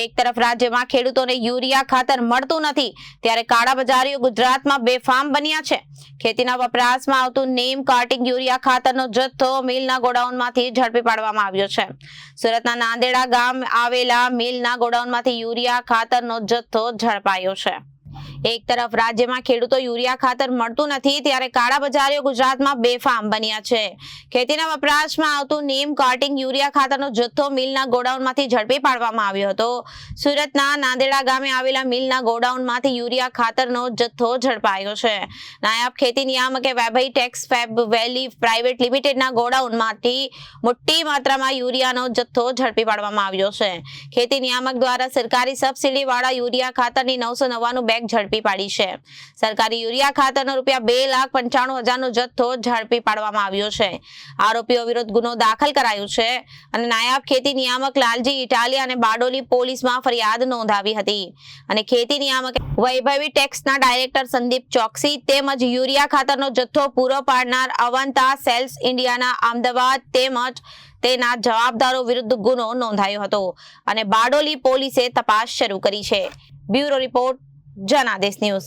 એક તરફ રાજ્યમાં ખેડૂતોને યુરિયા ખાતર મળતું નથી, ત્યારે કાળા બજારીઓ ગુજરાતમાં બેફામ બન્યા છે. ખેતીના વપરાશમાં આવતું નેમ કાર્ટિંગ યુરિયા ખાતરનો જથ્થો મિલના ગોડાઉનમાંથી ઝડપી પાડવામાં આવ્યો છે. સુરતના નાંદેડા ગામ આવેલા મિલના ગોડાઉનમાંથી યુરિયા ખાતરનો જથ્થો ઝડપાયો છે. એક તરફ રાજ્યમાં ખેડૂતો યુરિયા ખાતર મળતું નથી, ત્યારે કાળા બજારીઓ ગુજરાતમાં બેફામ બન્યા છે. ખેતીના વપરાશમાં આવતું નીમ કાર્ટિંગ યુરિયા ખાતરનો જથ્થો મિલના ગોડાઉનમાંથી ઝડપી પાડવામાં આવ્યો હતો. સુરતના નાંદેડા ગામે આવેલા મિલના ગોડાઉનમાંથી યુરિયા ખાતરનો જથ્થો ઝડપાયો છે. નાયબ ખેતી નિયામકે વૈભવી ટેક્સ ફેબ વેલી પ્રાઇવેટ લિમિટેડના ગોડાઉનમાંથી મોટી માત્રામાં યુરિયાનો જથ્થો ઝડપી પાડવામાં આવ્યો છે. ખેતી નિયામક દ્વારા સરકારી સબસિડી વાળા યુરિયા ખાતરની નવસો નવ્વાણું બેગ ઝડપી પાડી છે. સરકારી યુરિયા ખાતરનો રૂપિયા બે લાખ પંચાણું હજારનો જથ્થો ઝડપી પાડવામાં આવ્યો છે. આરોપીઓ વિરુદ્ધ ગુનો દાખલ કરાયો છે અને નાયબ ખેતી નિયામક લાલજી ઇટાલિયા અને બારડોલી પોલીસમાં ફરિયાદ નોંધાવી હતી. અને ખેતી નિયામક વૈભવી ટેક્સના ડાયરેક્ટર સંદીપ ચોકસી તેમજ યુરિયા ખાતરનો જથ્થો પૂરો પાડનાર અવંતા સેલ્સ ઇન્ડિયાના અમદાવાદ તેમજ તેના જવાબદારો વિરુદ્ધ ગુનો નોંધાયો હતો. અને બારડોલી પોલીસે તપાસ શરૂ કરી છે. Bureau report Janadesh news.